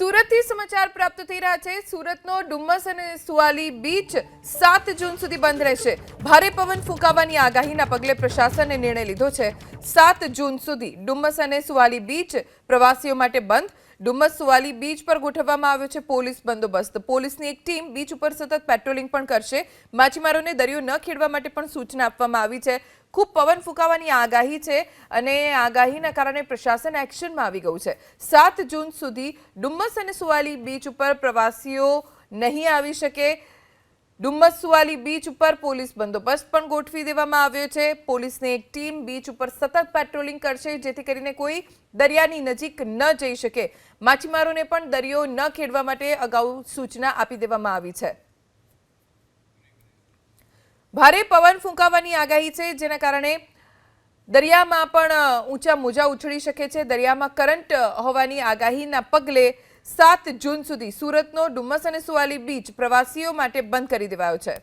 સુરતથી સમાચાર પ્રાપ્ત થઈ રહ્યા છે. સુરતનો ડુમ્મસ અને સુવાલી બીચ સાત જૂન સુધી બંધ રહેશે. ભારે પવન ફૂંકાવાની આગાહીના પગલે પ્રશાસને નિર્ણય લીધો છે. સાત જૂન સુધી ડુમ્મસ અને સુવાલી બીચ પ્રવાસીઓ માટે બંધ ડુમ્મસ સુવાલી બીચ પર ગોઠવવામાં આવ્યો છે પોલીસ બંદોબસ્ત. પોલીસની એક ટીમ બીચ ઉપર સતત પેટ્રોલિંગ પણ કરશે. માછીમારોને દરિયો ન ખેડવા માટે પણ સૂચના આપવામાં આવી છે. ખૂબ પવન ફૂંકાવાની આગાહી છે અને આગાહીના કારણે પ્રશાસન એક્શનમાં આવી ગયું છે. સાત જૂન સુધી ડુમ્મસ અને સુવાલી બીચ ઉપર પ્રવાસીઓ નહીં આવી શકે. ડુમ્મસ સુવાલી બીચ ઉપર પોલીસ બંદોબસ્ત પણ ગોઠવી દેવામાં આવ્યો છે. પોલીસની એક ટીમ બીચ ઉપર સતત પેટ્રોલિંગ કરશે, જેથી કરીને કોઈ દરિયાની નજીક ન જઈ શકે. માછીમારોને પણ દરિયો ન ખેડવા માટે અગાઉ સૂચના આપી દેવામાં આવી છે. ભારે પવન ફૂંકાવાની આગાહી છે, જેના કારણે દરિયામાં પણ ઊંચા મોજા ઉછળી શકે છે. દરિયામાં કરંટ હોવાની આગાહીના પગલે સાત જૂન સુધી સુરતનો ડુમસ અને સુવાલી બીચ પ્રવાસીઓ માટે બંધ કરી દેવાયો છે.